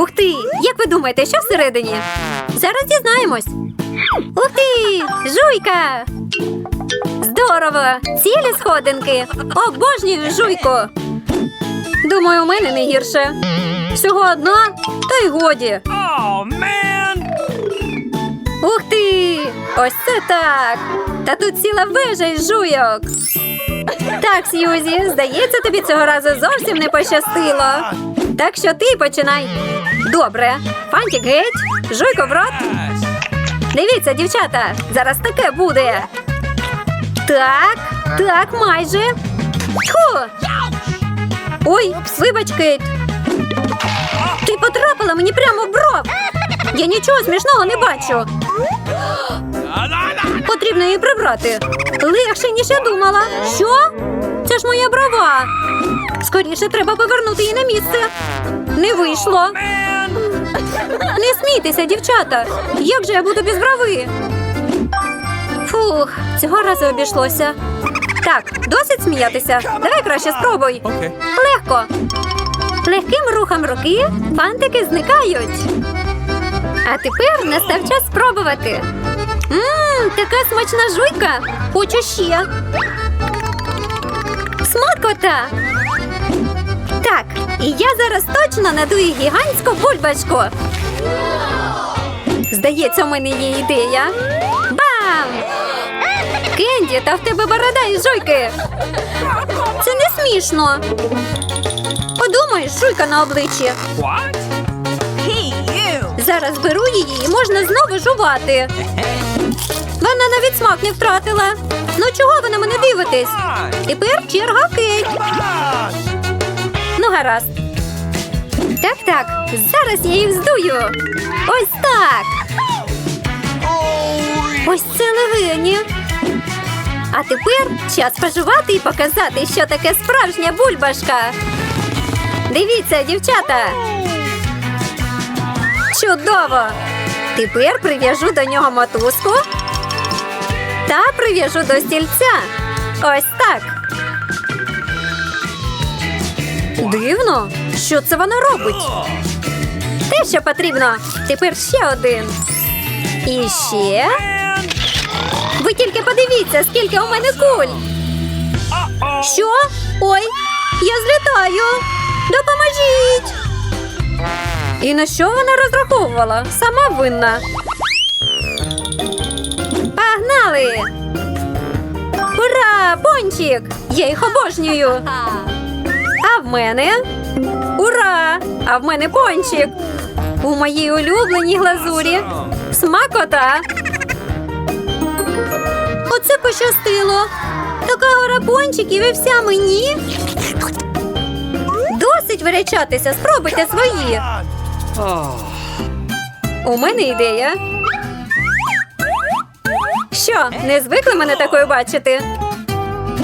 Ух ти! Як ви думаєте, що всередині? Зараз дізнаємось. Ух ти! Жуйка! Здорово! Цілі сходинки! Обожнюю жуйку! Думаю, у мене не гірше. Всього одна, та й годі. Oh man! Ух ти! Ось це так! Та тут ціла вежа із жуйок. Так, Сьюзі, здається, тобі цього разу зовсім не пощастило. Так що ти починай. Добре. Фантик геть, жуйко в рот. Дивіться, дівчата, зараз таке буде. Так, так, майже. Тьху! Ой, вибач, Кейт. Ти потрапила мені прямо в бров. Я нічого смішного не бачу. Потрібно її прибрати. Легше, ніж я думала. Що? Це ж моя брова. Скоріше треба повернути її на місце. Не вийшло. Не смійтеся, дівчата. Як же я буду без брави? Фух, цього разу обійшлося. Так, досить сміятися. Давай краще спробуй. Okay. Легко. Легким рухом руки фантики зникають. А тепер настав час спробувати. Ммм, така смачна жуйка. Хочу ще. Смакота. Так, і я зараз точно надую гігантську бульбашку. Здається, у мене є ідея. Бам! Кенді, та в тебе борода із жуйки. Це не смішно. Подумаєш, жуйка на обличчі. Зараз беру її і можна знову жувати. Вона навіть смак не втратила. Ну чого ви на мене дивитесь? Тепер черга Кейт. Ну, гаразд. Так, так. Зараз я їх здую. Ось так. Ось це левині. А тепер час пожувати і показати, що таке справжня бульбашка. Дивіться, дівчата. Чудово! Тепер прив'яжу до нього мотузку та прив'яжу до стільця. Ось так. Дивно, що це вона робить? Те, що потрібно. Тепер ще один. І ще. Ви тільки подивіться, скільки у мене куль. Що? Ой, я злітаю. Допоможіть. І на що вона розраховувала? Сама винна. Погнали! Ура! Пончик! Я їх обожнюю. А в мене? Ура! А в мене пончик. У моїй улюбленій глазурі. Смакота. Оце пощастило. Така гора пончиків і вся мені. Досить вирячатися, спробуйте свої. У мене ідея. Що, не звикли мене такою бачити?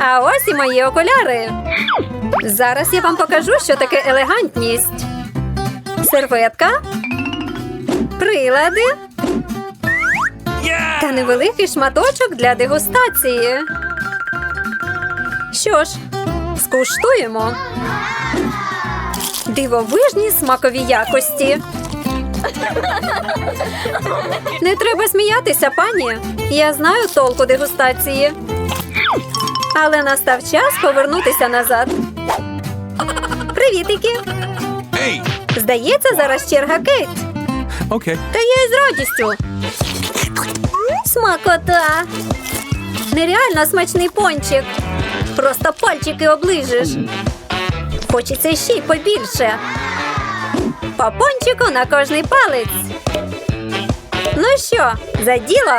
А ось і мої окуляри. Зараз я вам покажу, що таке елегантність. Серветка, прилади та невеликий шматочок для дегустації. Що ж, скуштуємо. Дивовижні смакові якості. Не треба сміятися, пані. Я знаю толку дегустації. Але настав час повернутися назад. Привітики! Hey! Здається, зараз черга Кейт. Okay. Та я із радістю. Смакота. Нереально смачний пончик. Просто пальчики оближиш. Хочеться ще й побільше. По пончику на кожний палець. Ну що, за діло?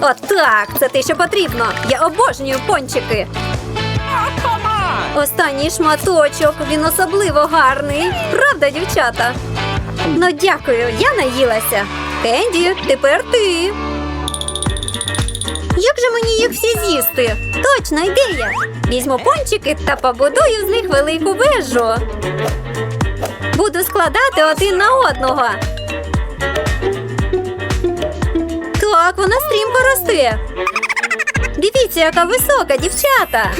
От так, це те, що потрібно. Я обожнюю пончики. Останній шматочок, він особливо гарний. Правда, дівчата? Ну, дякую, я наїлася. Кенді, тепер ти. Як же мені їх всі з'їсти? Точна ідея. Візьму пончики та побудую з них велику вежу. Буду складати один на одного. Так, вона стрімко росте. Дивіться, яка висока, дівчата.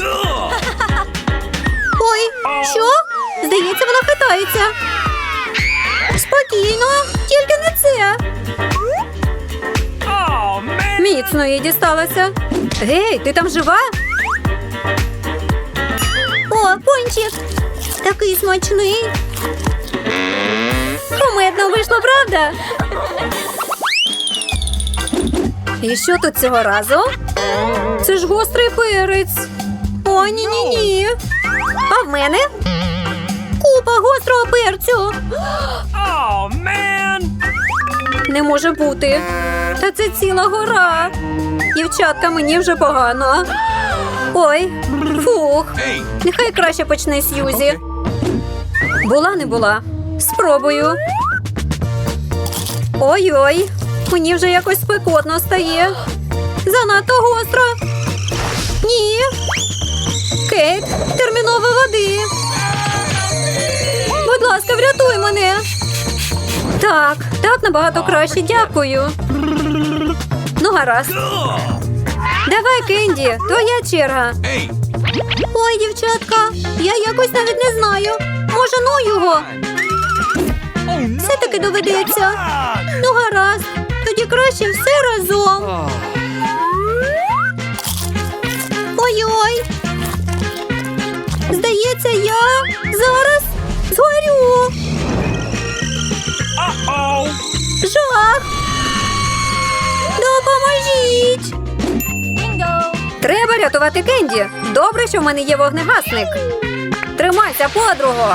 Ой, що? Здається, вона хитається. Спокійно, тільки не це. Міцно їй дісталося. Гей, ти там жива? О, пончик! Такий смачний. Кумедно вийшло, правда? І що тут цього разу? Це ж гострий перець. О, ні, ні, ні. А в мене? Купа гострого перцю. Oh, man. Не може бути. Та це ціла гора. Дівчатка, мені вже погано. Ой, фух. Нехай краще почне Сьюзі. Була не була. Спробую. Ой-ой, мені вже якось спекотно стає. Занадто гостро. Ні. Кейт, терміново води. Будь ласка, врятуй мене. Так, так набагато краще, дякую. Ну, гаразд. Давай, Кенді, твоя черга. Ой, дівчатка, я якось навіть не знаю. Може, ну його? Oh. Все-таки доведеться. Ну, гаразд. Тоді краще все разом. Ой-ой. Здається, я зараз згорю. Жах. Допоможіть. Треба рятувати Кенді. Добре, що в мене є вогнегасник. Тримайся, подруго.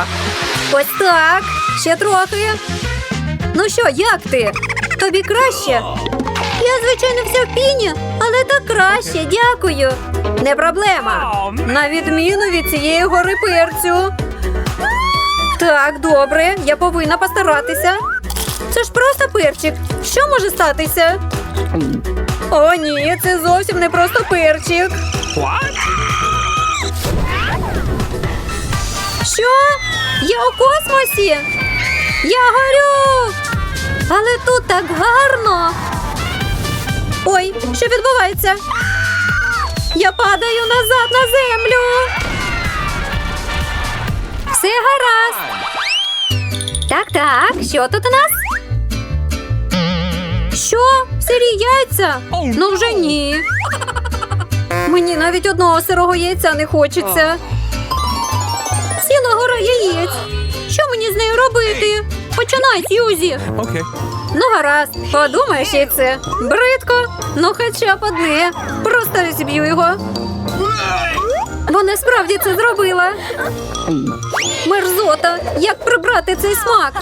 Ось так. Ще трохи. Ну що, як ти? Тобі краще? Я, звичайно, вся в піні, але так краще, дякую. Не проблема. На відміну від цієї гори перцю. Так, добре, я повинна постаратися. Це ж просто перчик. Що може статися? О, ні, це зовсім не просто перчик. Що? Я у космосі? Я горю! Але тут так гарно. Ой, що відбувається? Я падаю назад на землю. Все гаразд. Так, так, що тут у нас? Що? Сирі яйця? Oh, Ну вже ні. Мені навіть одного сирого яйця не хочеться. Ціла гора яєць. Що мені з нею робити? Починай, Сьюзі. Okay. Ну, гаразд, подумаєш і це. Бридко, ну хоча б одне. Просто розіб'ю його. Вона справді це зробила. Мерзота, як прибрати цей смак?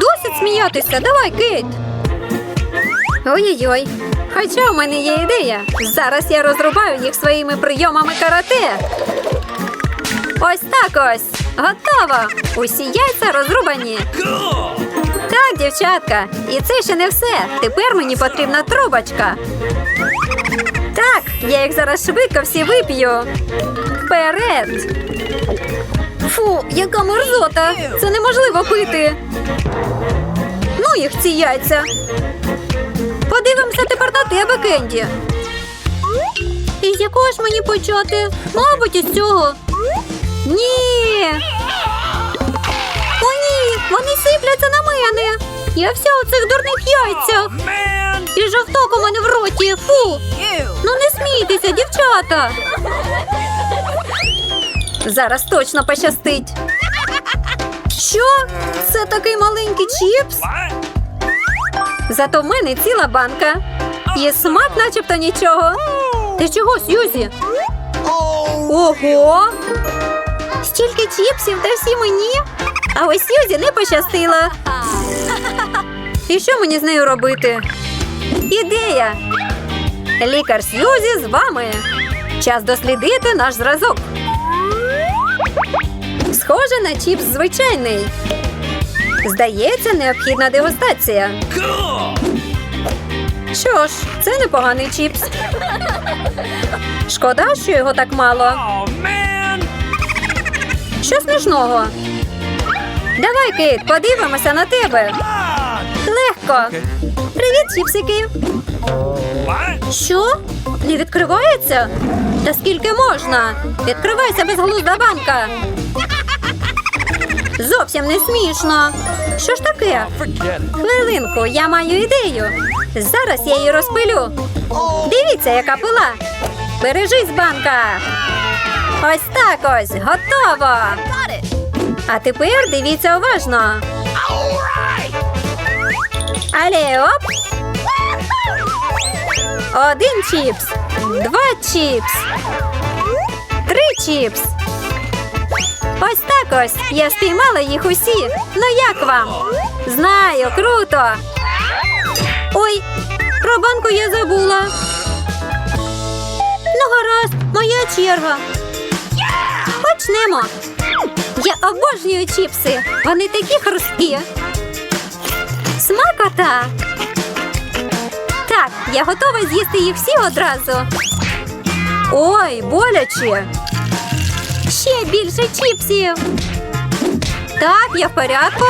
Досить сміятися, давай, Кейт. Ой-ой-ой. Хоча в мене є ідея. Зараз я розрубаю їх своїми прийомами карате. Ось так ось. Готово. Усі яйця розрубані. Так, дівчатка, і це ще не все. Тепер мені потрібна трубочка. Так, я їх зараз швидко всі вип'ю. Вперед! Фу, яка мерзота! Це неможливо пити. Ну їх ці яйця. Подивимося тепер на тебе, Кенді. І з якого ж мені почати? Мабуть, із цього. Ні. Я вся у цих дурних яйцях. І жовток у мене в роті. Фу. Ну не смійтеся, дівчата. Зараз точно пощастить. Що? Це такий маленький чіпс? Зато в мене ціла банка. І смак начебто нічого. Ти чого, Сьюзі? Ого! Стільки чіпсів та всі мені. А ось Сьюзі не пощастило. І що мені з нею робити? Ідея! Лікар Сьюзі з вами. Час дослідити наш зразок. Схоже на чіпс звичайний. Здається, необхідна дегустація. Що ж, це непоганий чіпс. Шкода, що його так мало. Що смішного? Давай, Кейт, подивимося на тебе. God. Привіт, чіпсики. Що? Не відкривається? Та скільки можна? Відкривайся безглузда банка. Зовсім не смішно. Що ж таке? Хвилинку, я маю ідею. Зараз я її розпилю. Дивіться, яка пила. Бережись, банка. Ось так ось, готово. А тепер дивіться уважно. Але оп. Один чіпс, два чіпс, три чіпс. Ось так ось. Я спіймала їх усі. Ну як вам? Знаю, круто. Ой, про банку я забула. Ну, гаразд, моя черга. Почнемо. Я обожнюю чіпси. Вони такі хрусткі. Смакота. Так, я готова з'їсти їх всі одразу. Ой, боляче. Ще більше чіпсів. Так, я в порядку.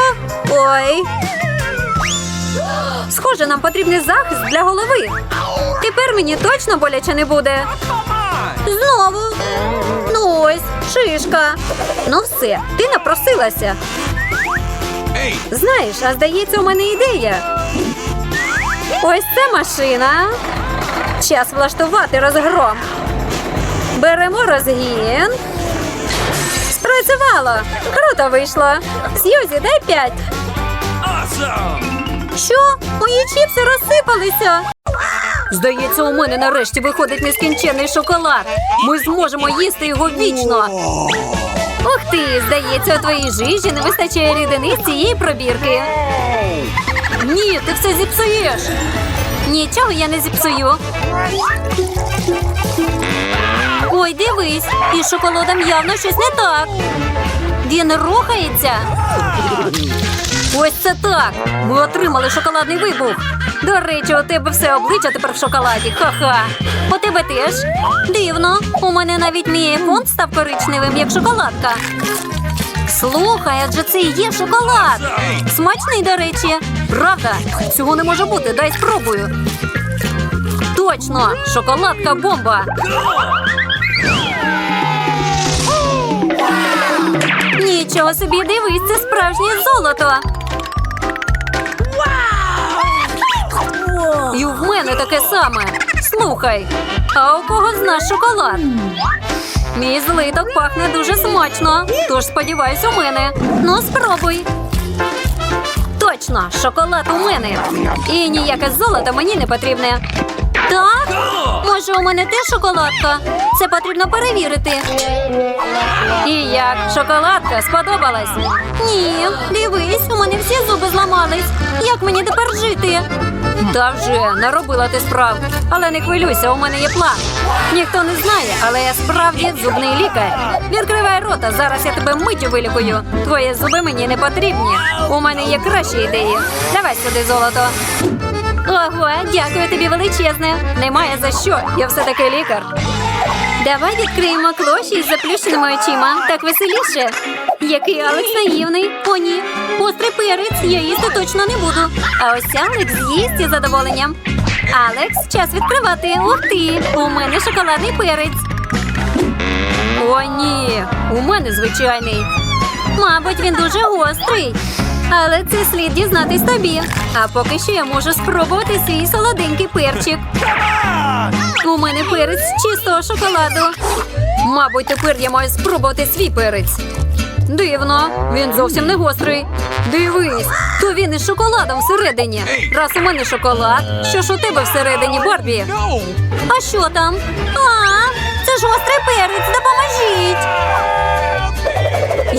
Ой. Схоже, нам потрібний захист для голови. Тепер мені точно боляче не буде. Знову. Ну ось, шишка. Ну все, ти напросилася. Знаєш, а здається, у мене ідея. Ось це машина. Час влаштувати розгром. Беремо розгін. Спрацювало. Круто вийшло. Сьюзі, дай п'ять. awesome. Що? Мої чіпси розсипалися. Здається, у мене нарешті виходить нескінченний шоколад. Ми зможемо їсти його вічно. Ух ти, здається, у твоїй жижі не вистачає рідини з цієї пробірки. Ні, ти все зіпсуєш. Нічого я не зіпсую. Ой, дивись, із шоколадом явно щось не так. Він рухається. Ось це так. Ми отримали шоколадний вибух. До речі, у тебе все обличчя тепер в шоколаді. Ха-ха. У тебе теж. Дивно. У мене навіть мій айфон став коричневим, як шоколадка. Слухай, адже це і є шоколад. Смачний, до речі. Правда? Цього не може бути. Дай спробую. Точно, шоколадка бомба. Нічого собі дивись, це справжнє золото. І в мене таке саме. Слухай, а у кого з нас шоколад? Мій злиток пахне дуже смачно, тож сподіваюсь, у мене. Ну, спробуй. Точно, шоколад у мене. І ніяке золото мені не потрібне. Так? Може, у мене теж шоколадка? Це потрібно перевірити. І як? Шоколадка сподобалась? Ні, дивись, у мене всі зуби зламались. Як мені тепер жити? Та вже наробила ти справ. Але не хвилюйся, у мене є план. Ніхто не знає, але я справді зубний лікар. Відкривай рота, зараз я тебе миттю вилікую. Твої зуби мені не потрібні. У мене є кращі ідеї. Давай сюди золото. Ого, дякую тобі величезне. Немає за що. Я все-таки лікар. Давай відкриємо клоші із заплющеними очима. Так веселіше. Який Алекс наївний. О, ні. Острий перець. Я їсти точно не буду. А ось Алекс з'їсть із задоволенням. Алекс, час відкривати. Ух ти! У мене шоколадний перець. О, ні. У мене звичайний. Мабуть, він дуже гострий. Але це слід дізнатись тобі. А поки що я можу спробувати свій солоденький перчик. У мене перець чистого шоколаду. Мабуть, тепер я маю спробувати свій перець. Дивно, він зовсім не гострий. Дивись, то він із шоколадом всередині. Раз у мене шоколад, що ж у тебе всередині, Барбі? А що там? А, це ж гострий перець, допоможіть.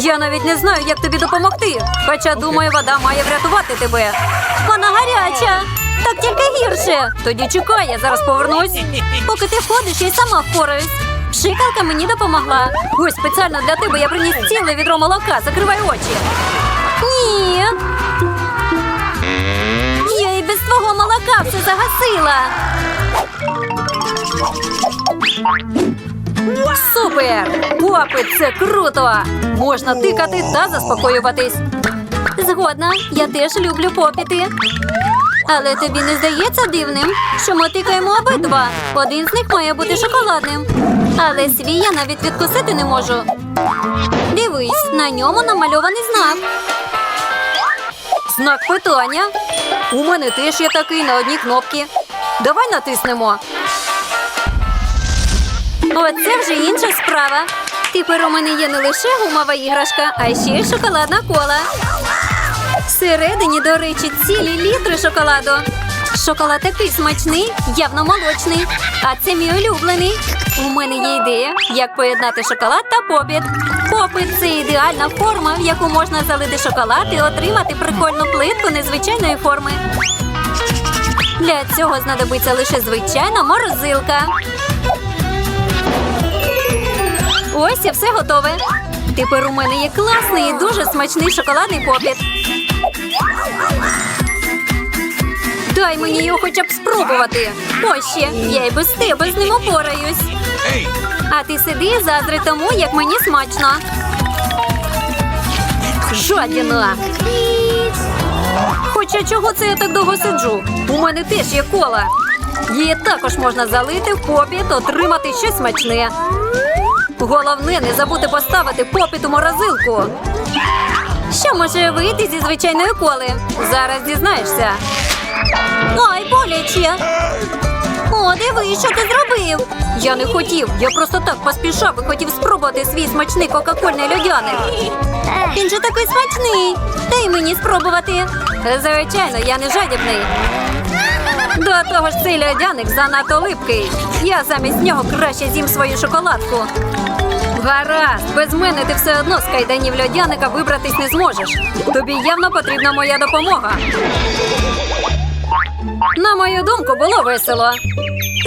Я навіть не знаю, як тобі допомогти. Хоча, думаю, вода має врятувати тебе. Вона гаряча. Так тільки гірше. Тоді чекай, я зараз повернусь. Поки ти ходиш, я й сама впораюсь. Шикалка мені допомогла. Ось спеціально для тебе я приніс ціле відро молока. Закривай очі. Ні. Я і без твого молока все загасила. Супер! Попит, це круто! Можна тикати та заспокоюватись. Згодна, я теж люблю попіти. Але тобі не здається дивним, що ми тикаємо обидва. Один з них має бути шоколадним. Але свій я навіть відкусити не можу. Дивись, на ньому намальований знак. Знак питання. У мене теж є такий на одній кнопці. Давай натиснемо. Оце вже інша справа. Тепер у мене є не лише гумова іграшка, а ще й шоколадна кола. Всередині, до речі, цілі літри шоколаду. Шоколад такий смачний, явно молочний. А це мій улюблений. У мене є ідея, як поєднати шоколад та попіт. Попит це ідеальна форма, в яку можна залити шоколад і отримати прикольну плитку незвичайної форми. Для цього знадобиться лише звичайна морозилка. Ось і все готове. Тепер у мене є класний і дуже смачний шоколадний попіт. Дай мені його хоча б спробувати. Ось ще, я і без тебе з ним опораюсь. А ти сиди і заздри тому, як мені смачно. Жадіна. Хоча чого це я так довго сиджу? У мене теж є кола. Її також можна залити в попіт, отримати щось смачне. Головне не забути поставити попіт у морозилку. Що може вийти зі звичайної коли? Зараз дізнаєшся. Ой, боляче. О, диви, що ти зробив? Я не хотів. Я просто так поспішав і хотів спробувати свій смачний кока-кольний льодяник. Він же такий смачний. Дай мені спробувати. Звичайно, я не жадібний. До того ж, цей льодяник занадто липкий. Я замість нього краще з'їм свою шоколадку. Гаразд, без мене ти все одно з кайданів льодяника вибратись не зможеш. Тобі явно потрібна моя допомога. На мою думку, було весело.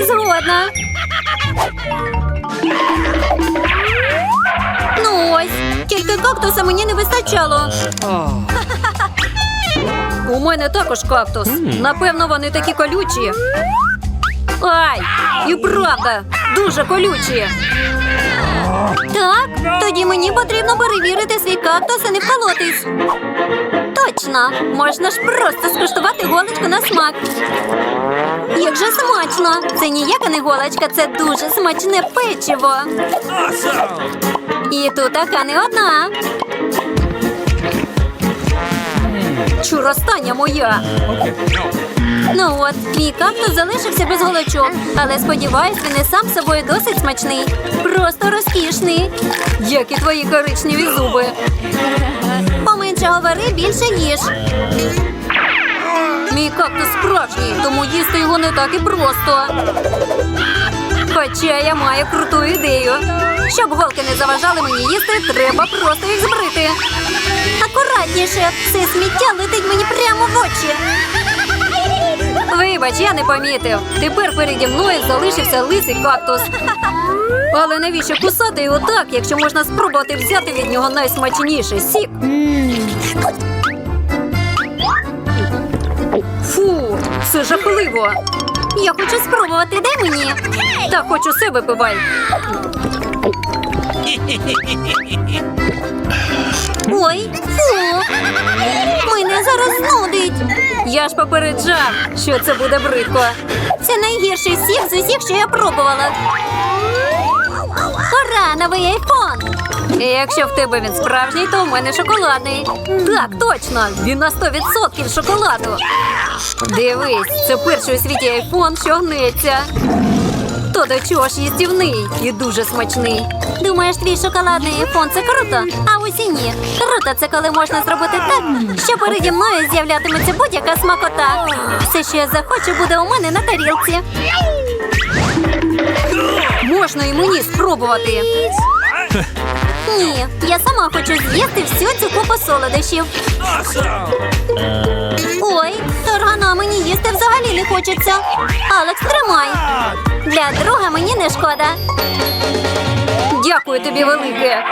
Згодна. Ну ось, тільки кактуса мені не вистачало. У мене також кактус. Напевно, вони такі колючі. Ай, і правда, дуже колючі. Так, тоді мені потрібно перевірити свій кактус і не вколотись. Точно, можна ж просто скуштувати голочку на смак. Як же смачно! Це ніяка не голочка, це дуже смачне печиво. І тут така не одна. Чур, остання моя. Ну от, мій кактус залишився без голочок, але сподіваюсь, він і сам собою досить смачний. Просто розкішний. Як і твої коричневі зуби. Поменше говори, більше їж. Мій кактус справжній, тому їсти його не так і просто. Хоча я маю круту ідею. Щоб голки не заважали мені їсти, треба просто їх збрити. Акуратніше, це сміття летить мені прямо в очі. Вибач, я не помітив. Тепер переді мною залишився лисий кактус. Але навіщо кусати його так, якщо можна спробувати взяти від нього найсмачніший сік? Фу, це жахливо. Я хочу спробувати, дай мені. Так, хоч усе випивай. Ой, фу. Мене зараз знудить. Я ж попереджав, що це буде бридко. Це найгірший сік з усіх, що я пробувала. Новий айфон! Якщо в тебе він справжній, то в мене шоколадний. Так, точно, він на 100% шоколаду. Дивись, це перший у світі айфон, що гнеться. То до чого ж їстівний і дуже смачний. Думаєш, твій шоколадний айфон це круто? А усі ні. Круто це коли можна зробити так, що переді мною з'являтиметься будь-яка смакота. Все, що я захочу, буде у мене на тарілці. Можна і мені спробувати. Ні, я сама хочу з'їсти всю цю купу солодощів. Ой, торгана мені їсти взагалі не хочеться. Алекс, тримай. Для друга мені не шкода. Дякую тобі велике.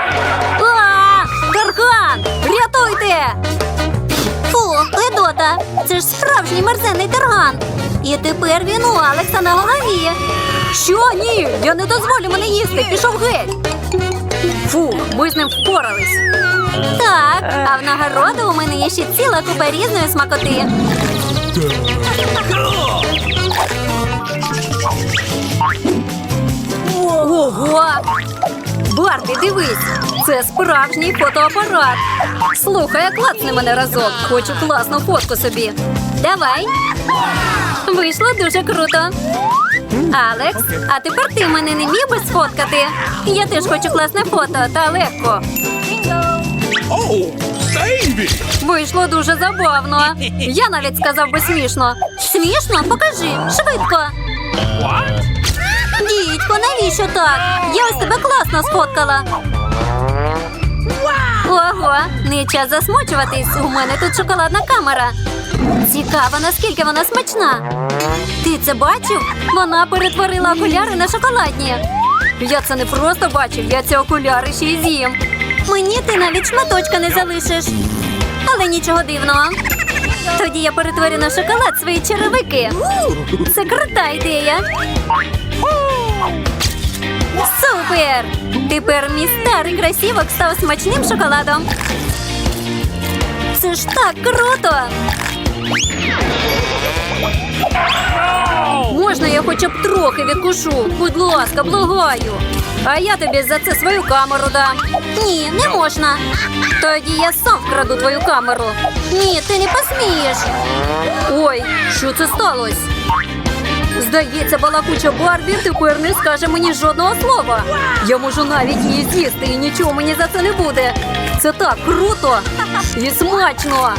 А, Тарган! Рятуйте! Фу, Ледота! Це ж справжній мерзенний тарган. І тепер він у Алекса на голові. Що ні? Я не дозволю мене їсти. Пішов геть. Фу, ми з ним впорались. Так, а в нагороду у мене є ще ціла купа різної смакоти. Ого! Барбі, дивись! Це справжній фотоапарат. Слухай, а клацни мене разок. Хочу класну фотку собі. Давай. Вийшло дуже круто. Алекс, а тепер ти мене не міг би сфоткати. Я теж хочу класне фото, та легко. Вийшло дуже забавно. Я навіть сказав би смішно. Смішно? Покажи, швидко. Дідько, навіщо так? Я ось тебе класно сфоткала. Ого, не час засмучуватись. У мене тут шоколадна камера. Цікаво, наскільки вона смачна. Ти це бачив? Вона перетворила окуляри на шоколадні. Я це не просто бачив, я ці окуляри ще й з'їм. Мені ти навіть шматочка не залишиш. Але нічого дивного. Тоді я перетворю на шоколад свої черевики. Це крута ідея. Супер! Тепер мій старий красівок став смачним шоколадом. Це ж так круто! Можна я хоча б трохи відкушу? Будь ласка, благаю. А я тобі за це свою камеру дам. Ні, не можна. Тоді я сам вкраду твою камеру. Ні, ти не посмієш. Ой, що це сталося? Здається, балакуча Барбі тепер не скаже мені жодного слова. Я можу навіть її з'їсти і нічого мені за це не буде. Це так круто і смачно.